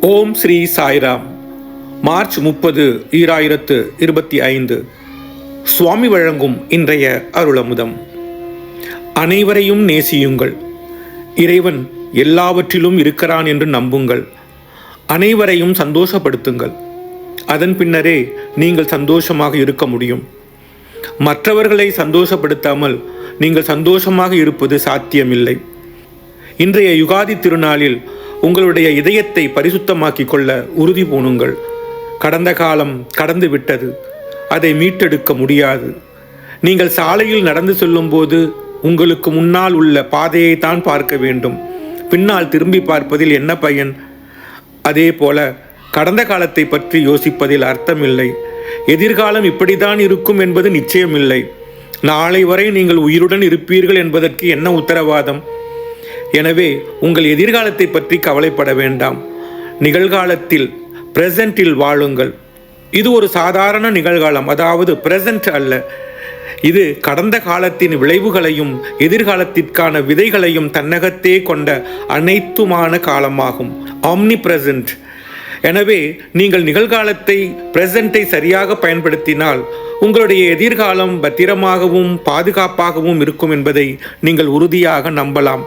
ஓம் Sri Sairam. March முப்பது ஈராயிரத்து இருபத்தி ஐந்து. சுவாமி வழங்கும் இன்றைய அருளமுதம். அனைவரையும் நேசியுங்கள். இறைவன் எல்லாவற்றிலும் இருக்கிறான் என்று நம்புங்கள். அனைவரையும் சந்தோஷப்படுத்துங்கள். அதன் பின்னரே நீங்கள் சந்தோஷமாக இருக்க முடியும். மற்றவர்களை சந்தோஷப்படுத்தாமல் நீங்கள் சந்தோஷமாக இருப்பது சாத்தியமில்லை. இன்றைய யுகாதி திருநாளில் உங்களுடைய இதயத்தை பரிசுத்தமாக்கிக் கொள்ள உறுதி பூணுங்கள். கடந்த காலம் கடந்து விட்டது. அதை மீட்டெடுக்க முடியாது. நீங்கள் சாலையில் நடந்து செல்லும்போது உங்களுக்கு முன்னால் உள்ள பாதையை தான் பார்க்க வேண்டும். பின்னால் திரும்பி பார்ப்பதில் என்ன பயன்? அதே போல கடந்த காலத்தை பற்றி யோசிப்பதில் அர்த்தமில்லை. எதிர்காலம் இப்படித்தான் இருக்கும் என்பது நிச்சயமில்லை. நாளை வரை நீங்கள் உயிருடன் இருப்பீர்கள் என்பதற்கு என்ன உத்தரவாதம்? எனவே உங்கள் எதிர்காலத்தை பற்றி கவலைப்பட வேண்டாம். நிகழ்காலத்தில் பிரசன்ட்டில் வாழுங்கள். இது ஒரு சாதாரண நிகழ்காலம் அதாவது பிரசன்ட் அல்ல. இது கடந்த காலத்தின் விளைவுகளையும் எதிர்காலத்திற்கான விதைகளையும் தன்னகத்தே கொண்ட அனைத்துமான காலமாகும். ஆம்னி பிரசன்ட் எனவே நீங்கள் நிகழ்காலத்தை பிரசன்ட்டை சரியாக பயன்படுத்தினால் உங்களுடைய எதிர்காலம் பத்திரமாகவும் பாதுகாப்பாகவும் இருக்கும் என்பதை நீங்கள் உறுதியாக நம்பலாம்.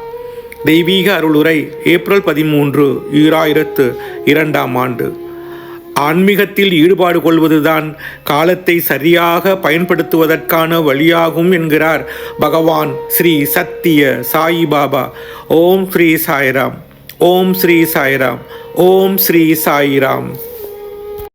தெய்வீக அருளுரை ஏப்ரல் பதிமூன்று ஈராயிரத்து இரண்டாம் ஆண்டு. ஆன்மீகத்தில் ஈடுபாடு கொள்வதுதான் காலத்தை சரியாக பயன்படுத்துவதற்கான வழியாகும் என்கிறார் பகவான் ஸ்ரீ சத்திய சாயிபாபா ஓம் ஸ்ரீ சாய்ராம். ஓம் ஸ்ரீ சாய்ராம். ஓம் ஸ்ரீ சாய்ராம்.